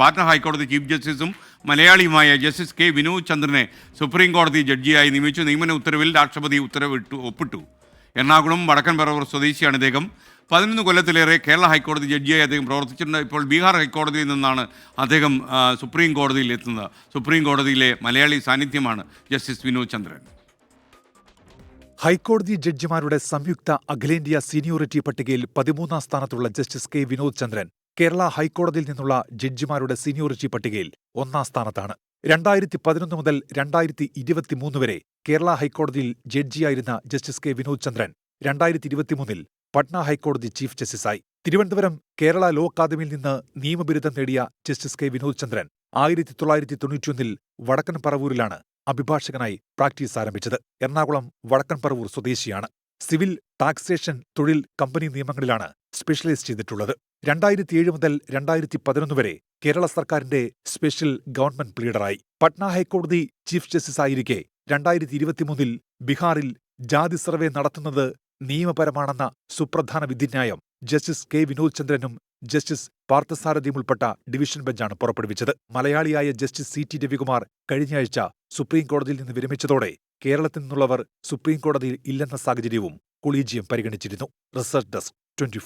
പാറ്റ്ന ഹൈക്കോടതി ചീഫ് ജസ്റ്റിസും മലയാളിയുമായ ജസ്റ്റിസ് കെ വിനോദ് ചന്ദ്രനെ സുപ്രീം കോടതി ജഡ്ജിയായി നിയമിച്ചു. നിയമന ഉത്തരവിൽ രാഷ്ട്രപതി ഉത്തരവിട്ടു ഒപ്പിട്ടു. എറണാകുളം വടക്കൻ പറവൂർ സ്വദേശിയാണ് ഇദ്ദേഹം. പതിനൊന്ന് കൊല്ലത്തിലേറെ കേരള ഹൈക്കോടതി ജഡ്ജിയായി അദ്ദേഹം പ്രവർത്തിച്ചിട്ടുണ്ട്. ഇപ്പോൾ ബീഹാർ ഹൈക്കോടതിയിൽ നിന്നാണ് അദ്ദേഹം സുപ്രീം കോടതിയിൽ എത്തുന്നത്. സുപ്രീം കോടതിയിലെ മലയാളി സാന്നിധ്യമാണ് ജസ്റ്റിസ് വിനോദ് ചന്ദ്രൻ. ഹൈക്കോടതി ജഡ്ജിമാരുടെ സംയുക്ത അഖിലേന്ത്യാ സീനിയോറിറ്റി പട്ടികയിൽ പതിമൂന്നാം സ്ഥാനത്തുള്ള ജസ്റ്റിസ് കെ വിനോദ് ചന്ദ്രൻ. കേരള ഹൈക്കോടതിയിൽ നിന്നുള്ള ജഡ്ജിമാരുടെ സീനിയോറിറ്റി പട്ടികയിൽ ഒന്നാം സ്ഥാനത്താണ്. രണ്ടായിരത്തി പതിനൊന്ന് മുതൽ രണ്ടായിരത്തി ഇരുപത്തിമൂന്ന് വരെ കേരള ഹൈക്കോടതിയിൽ ജഡ്ജിയായിരുന്ന ജസ്റ്റിസ് കെ. വിനോദ് ചന്ദ്രൻ രണ്ടായിരത്തി ഇരുപത്തിമൂന്നിൽ പട്ന ഹൈക്കോടതി ചീഫ് ജസ്റ്റിസായി. തിരുവനന്തപുരം കേരള ലോ അക്കാദമിയിൽ നിന്ന് നിയമബിരുദം നേടിയ ജസ്റ്റിസ് കെ. വിനോദ് ചന്ദ്രൻ ആയിരത്തി തൊള്ളായിരത്തി തൊണ്ണൂറ്റിയൊന്നിൽ വടക്കൻ പറവൂരിലാണ് അഭിഭാഷകനായി പ്രാക്ടീസ് ആരംഭിച്ചത്. എറണാകുളം വടക്കൻ പറവൂർ സ്വദേശിയാണ്. സിവിൽ ടാക്സേഷൻ തൊഴിൽ കമ്പനി നിയമങ്ങളിലാണ് സ്പെഷ്യലൈസ് ചെയ്തിട്ടുള്ളത്. രണ്ടായിരത്തി ഏഴ് മുതൽ രണ്ടായിരത്തി പതിനൊന്ന് വരെ കേരള സർക്കാരിന്റെ സ്പെഷ്യൽ ഗവൺമെന്റ് പ്ലീഡറായി പട്ന ഹൈക്കോടതി ചീഫ് ജസ്റ്റിസ് ആയിരിക്കെ രണ്ടായിരത്തി ഇരുപത്തിമൂന്നിൽ ബീഹാറിൽ ജാതി സർവേ നടത്തുന്നത് നിയമപരമാണെന്ന സുപ്രധാന വിധിന്യായം ജസ്റ്റിസ് കെ വിനോദ് ചന്ദ്രനും ജസ്റ്റിസ് പാർത്ഥസാരഥിയും ഉൾപ്പെട്ട ഡിവിഷൻ ബെഞ്ചാണ് പുറപ്പെടുവിച്ചത്. മലയാളിയായ ജസ്റ്റിസ് സി ടി രവികുമാർ കഴിഞ്ഞയാഴ്ച സുപ്രീം കോടതിയിൽ നിന്ന് വിരമിച്ചതോടെ കേരളത്തിൽ നിന്നുള്ളവർ സുപ്രീം കോടതിയിൽ ഇല്ലെന്ന സാഹചര്യവും കൊളീജിയം പരിഗണിച്ചിരുന്നു. Research desk twenty